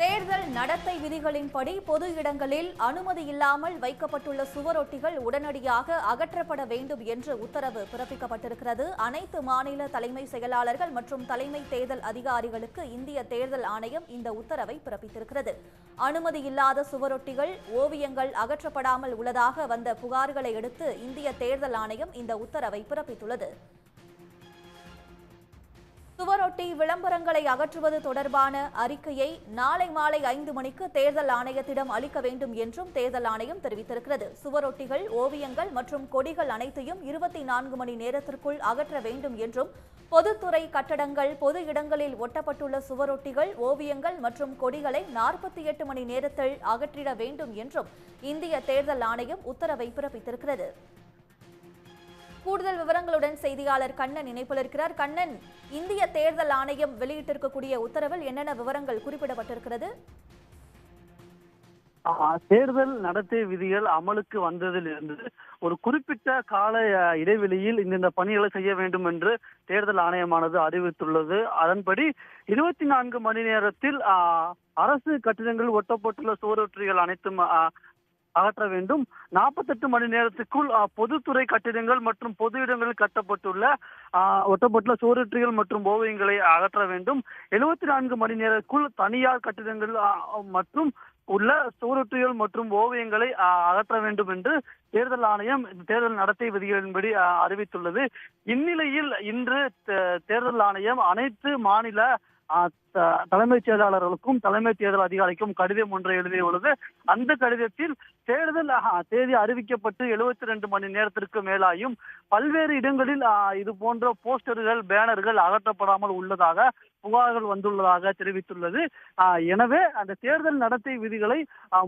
தேர்தல் நடத்தை விதிகளின்படி பொது இடங்களில் அனுமதி இல்லாமல் வைக்கப்பட்டுள்ள சுவரொட்டிகள் உடனடியாக அகற்றப்பட வேண்டும் என்று உத்தரவு பிறப்பிக்கப்பட்டிருக்கிறது. அனைத்து மாநில தலைமை செயலாளர்கள் மற்றும் தலைமை தேர்தல் அதிகாரிகளுக்கு இந்திய தேர்தல் ஆணையம் இந்த உத்தரவை பிறப்பித்திருக்கிறது. அனுமதி இல்லாத சுவரொட்டிகள் ஓவியங்கள் அகற்றப்படாமல் உள்ளதாக வந்த புகார்களை அடுத்து இந்திய தேர்தல் ஆணையம் இந்த உத்தரவை பிறப்பித்துள்ளது. சுவரொட்டி விளம்பரங்களை அகற்றுவது தொடர்பான அறிக்கையை நாளை மாலை ஐந்து மணிக்கு தேர்தல் ஆணையத்திடம் அளிக்க வேண்டும் என்றும் தேர்தல் ஆணையம் தெரிவித்திருக்கிறது. சுவரொட்டிகள் ஓவியங்கள் மற்றும் கொடிகள் அனைத்தையும் இருபத்தி நான்கு மணி நேரத்திற்குள் அகற்ற வேண்டும் என்றும் பொதுத்துறை கட்டடங்கள் பொது இடங்களில் ஒட்டப்பட்டுள்ள சுவரொட்டிகள் ஓவியங்கள் மற்றும் கொடிகளை நாற்பத்தி எட்டு மணி நேரத்தில் அகற்றிட வேண்டும் என்றும் இந்திய தேர்தல் ஆணையம் உத்தரவை பிறப்பித்திருக்கிறது. கூடுதல் விவரங்களுடன் செய்தியாளர் கண்ணன் இணைப்பில் இருக்கிறார். கண்ணன் இந்திய தேர்தல் ஆணையம் வெளியிட்டிருக்கக்கூடிய உத்தரவில் என்னென்ன விவரங்கள் குறிப்பிடப்பட்டிருக்கிறது? தேர்தல் நடத்தை விதிகள் அமலுக்கு வந்ததில் இருந்து ஒரு குறிப்பிட்ட கால இடைவெளியில் இந்தந்த பணிகளை செய்ய வேண்டும் என்று தேர்தல் ஆணையமானது அறிவித்துள்ளது. அதன்படி இருபத்தி நான்கு மணி நேரத்தில் அரசு கட்டிடங்கள் ஒட்டப்பட்டுள்ள சுவரொற்றிகள் அனைத்தும் அகற்ற வேண்டும். நாற்பத்தெட்டு மணி நேரத்துக்குள் பொதுத்துறை கட்டிடங்கள் மற்றும் பொது இடங்களில் கட்டப்பட்டுள்ள ஒட்டப்பட்டுள்ள சுவரொற்றிகள் மற்றும் ஓவியங்களை அகற்ற வேண்டும். எழுபத்தி நான்கு மணி நேரத்துக்குள் தனியார் கட்டிடங்கள் மற்றும் உள்ள சுவரொற்றிகள் மற்றும் ஓவியங்களை அகற்ற வேண்டும் என்று தேர்தல் ஆணையம் தேர்தல் நடத்தை விதிகளின்படி அறிவித்துள்ளது. இந்நிலையில் இன்று தே- தேர்தல் ஆணையம் அனைத்து மாநில தலைமைச் செயலாளர்களுக்கும் தலைமை தேர்தல் அதிகாரிக்கும் கடிதம் ஒன்றை எழுதியுள்ளது அந்த கடிதத்தில் தேர்தல் தேதி அறிவிக்கப்பட்டு எழுபத்தி ரெண்டு மணி நேரத்திற்கு மேலாயும் பல்வேறு இடங்களில் இது போன்ற போஸ்டர்கள் பேனர்கள் அகற்றப்படாமல் உள்ளதாக புகார்கள் வந்துள்ளதாக தெரிவித்துள்ளது. எனவே அந்த தேர்தல் நடத்தை விதிகளை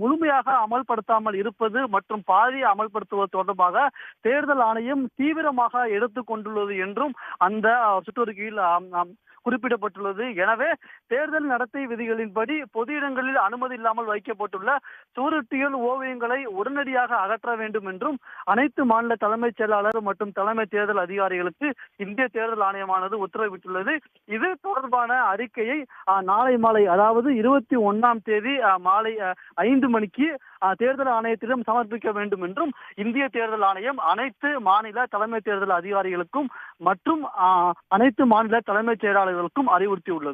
முழுமையாக அமல்படுத்தாமல் இருப்பது மற்றும் பாதி அமல்படுத்துவது தொடர்பாக தேர்தல் ஆணையம் தீவிரமாக எடுத்துக் கொண்டுள்ளது என்றும் அந்த சுற்றறிக்கையில் குறிப்பிடப்பட்டுள்ளது. எனவே தேர்தல் நடத்தை விதிகளின்படி பொது இடங்களில் அனுமதி இல்லாமல் வைக்கப்பட்டுள்ள சூருட்டியல் ஓவியங்களை உடனடியாக அகற்ற வேண்டும் என்றும் அனைத்து மாநில தலைமைச் செயலாளர் மற்றும் தலைமை தேர்தல் அதிகாரிகளுக்கு இந்திய தேர்தல் ஆணையமானது உத்தரவிட்டுள்ளது. இது தொடர்பான அறிக்கையை நாளை மாலை அதாவது இருபத்தி ஒன்னாம் தேதி மாலை ஐந்து மணிக்கு தேர்தல் ஆணையத்திடம் சமர்ப்பிக்க வேண்டும் என்றும் இந்திய தேர்தல் ஆணையம் அனைத்து மாநில தலைமை தேர்தல் அதிகாரிகளுக்கும் மற்றும் அனைத்து மாநில தலைமைச் செயலாளர்களுக்கும் அறிவுறுத்தியுள்ளது.